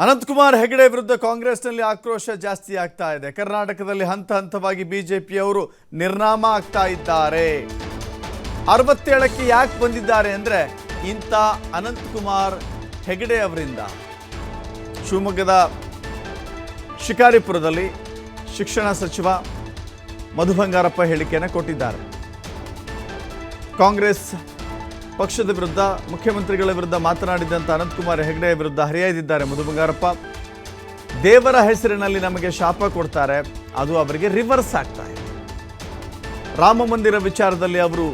ಅನಂತಕುಮಾರ್ ಹೆಗಡೆ ವಿರುದ್ಧ ಕಾಂಗ್ರೆಸ್ನಲ್ಲಿ ಆಕ್ರೋಶ ಜಾಸ್ತಿ ಆಗ್ತಾ ಇದೆ. ಕರ್ನಾಟಕದಲ್ಲಿ ಹಂತ ಹಂತವಾಗಿ ಬಿಜೆಪಿಯವರು ನಿರ್ನಾಮ ಆಗ್ತಾ ಇದ್ದಾರೆ. ಅರವತ್ತೇಳಕ್ಕೆ ಯಾಕೆ ಬಂದಿದ್ದಾರೆ ಅಂದರೆ ಇಂಥ ಅನಂತಕುಮಾರ್ ಹೆಗಡೆ ಅವರಿಂದ. ಶಿವಮೊಗ್ಗದ ಶಿಕಾರಿಪುರದಲ್ಲಿ ಶಿಕ್ಷಣ ಸಚಿವ ಮಧು ಬಂಗಾರಪ್ಪ ಹೇಳಿಕೆಯನ್ನು ಕೊಟ್ಟಿದ್ದಾರೆ. ಕಾಂಗ್ರೆಸ್ ಪಕ್ಷದ ವಿರುದ್ಧ, ಮುಖ್ಯಮಂತ್ರಿಗಳ ವಿರುದ್ಧ ಮಾತನಾಡಿದಂಥ ಅನಂತಕುಮಾರ್ ಹೆಗಡೆ ವಿರುದ್ಧ ಹರಿಯಾಯ್ದಿದ್ದಾರೆ ಮಧು ಬಂಗಾರಪ್ಪ ದೇವರ ಹೆಸರಿನಲ್ಲಿ ನಮಗೆ ಶಾಪ ಕೊಡ್ತಾರೆ, ಅದು ಅವರಿಗೆ ರಿವರ್ಸ್ ಆಗ್ತಾ ಇದೆ. ರಾಮ ಮಂದಿರ ವಿಚಾರದಲ್ಲಿ ಅವರು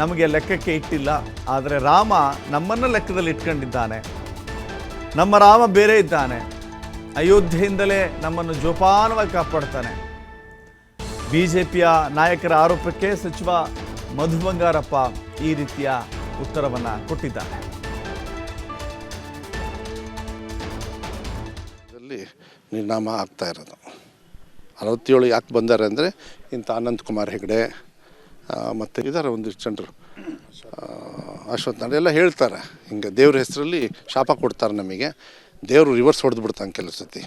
ನಮಗೆ ಲೆಕ್ಕಕ್ಕೆ ಇಟ್ಟಿಲ್ಲ, ಆದರೆ ರಾಮ ನಮ್ಮನ್ನು ಲೆಕ್ಕದಲ್ಲಿ ಇಟ್ಕೊಂಡಿದ್ದಾನೆ. ನಮ್ಮ ರಾಮ ಬೇರೆ ಇದ್ದಾನೆ. ಅಯೋಧ್ಯೆಯಿಂದಲೇ ನಮ್ಮನ್ನು ಜೋಪಾನವಾಗಿ ಕಾಪಾಡ್ತಾನೆ. ಬಿಜೆಪಿಯ ನಾಯಕರ ಆರೋಪಕ್ಕೆ ಸಚಿವ ಮಧು ಬಂಗಾರಪ್ಪ ಈ ರೀತಿಯ ಉತ್ತರವನ್ನ ಕೊಟ್ಟಿದ್ದಾರೆ. ನಿರ್ನಾಮ ಆಗ್ತಾ ಇರೋದು. ಅರವತ್ತೇಳು ಯಾಕೆ ಬಂದಾರೆ ಅಂದರೆ ಇಂಥ ಅನಂತ್ ಕುಮಾರ್ ಹೆಗಡೆ ಮತ್ತು ಇದ್ದಾರೆ ಒಂದಿಷ್ಟು ಜನರು ಅಶ್ವಥ್ ನಾರಾಯಣ ಎಲ್ಲ ಹೇಳ್ತಾರೆ. ಹಿಂಗೆ ದೇವ್ರ ಹೆಸರಲ್ಲಿ ಶಾಪ ಕೊಡ್ತಾರೆ ನಮಗೆ. ದೇವರು ರಿವರ್ಸ್ ಹೊಡೆದು ಬಿಡ್ತಾನೆ ಕೆಲವು ಸತಿ.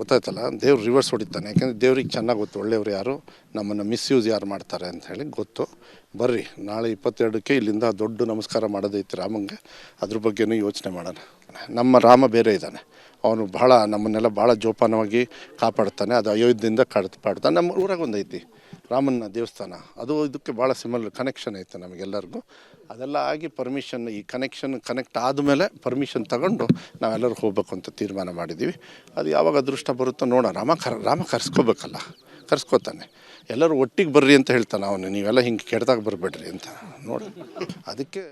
ಗೊತ್ತಾಯ್ತಲ್ಲ? ದೇವ್ರು ರಿವರ್ಸ್ ಹೊಡಿತಾನೆ. ಯಾಕೆಂದರೆ ದೇವ್ರಿಗೆ ಚೆನ್ನಾಗಿ ಗೊತ್ತು. ಒಳ್ಳೆಯವ್ರು ಯಾರು? ನಮ್ಮನ್ನು ಮಿಸ್ಯೂಸ್ ಯಾರು ಮಾಡ್ತಾರೆ ಅಂತ ಹೇಳಿ ಗೊತ್ತು. ಬರ್ರಿ, ನಾಳೆ ಇಪ್ಪತ್ತೆರಡಕ್ಕೆ ಇಲ್ಲಿಂದ ದೊಡ್ಡ ನಮಸ್ಕಾರ ಮಾಡೋದೈತೆ ರಾಮಂಗೆ. ಅದ್ರ ಬಗ್ಗೆನೂ ಯೋಚನೆ ಮಾಡೋಣ. ನಮ್ಮ ರಾಮ ಬೇರೆ ಇದ್ದಾನೆ. ಅವನು ಭಾಳ ನಮ್ಮನ್ನೆಲ್ಲ ಭಾಳ ಜೋಪಾನವಾಗಿ ಕಾಪಾಡ್ತಾನೆ ಅದು ಅಯೋಧ್ಯೆಯಿಂದ ಕಾಪಾಡ್ತಾನೆ ನಮ್ಮ ಊರಾಗ ಒಂದೈತಿ ರಾಮನ ದೇವಸ್ಥಾನ. ಅದು ಇದಕ್ಕೆ ಭಾಳ ಸಿಮಲ್ ಕನೆಕ್ಷನ್ ಐತೆ ನಮಗೆಲ್ಲರಿಗೂ. ಅದೆಲ್ಲ ಆಗಿ ಪರ್ಮಿಷನ್ ಈ ಕನೆಕ್ಷನ್ ಕನೆಕ್ಟ್ ಆದಮೇಲೆ ಪರ್ಮಿಷನ್ ತಗೊಂಡು ನಾವೆಲ್ಲರೂ ಹೋಗ್ಬೇಕು ಅಂತ ತೀರ್ಮಾನ ಮಾಡಿದ್ದೀವಿ. ಅದು ಯಾವಾಗ ಅದೃಷ್ಟ ಬರುತ್ತೋ ನೋಡೋಣ. ರಾಮ ಕರ್, ರಾಮ ಕರ್ಸ್ಕೋಬೇಕಲ್ಲ, ಕರ್ಸ್ಕೋತಾನೆ. ಎಲ್ಲರೂ ಒಟ್ಟಿಗೆ ಬರ್ರಿ ಅಂತ ಹೇಳ್ತಾನೆ ಅವನು. ನೀವೆಲ್ಲ ಹಿಂಗೆ ಕೆಡ್ದಾಗ ಬರಬೇಡ್ರಿ ಅಂತ ನೋಡಿ ಅದಕ್ಕೆ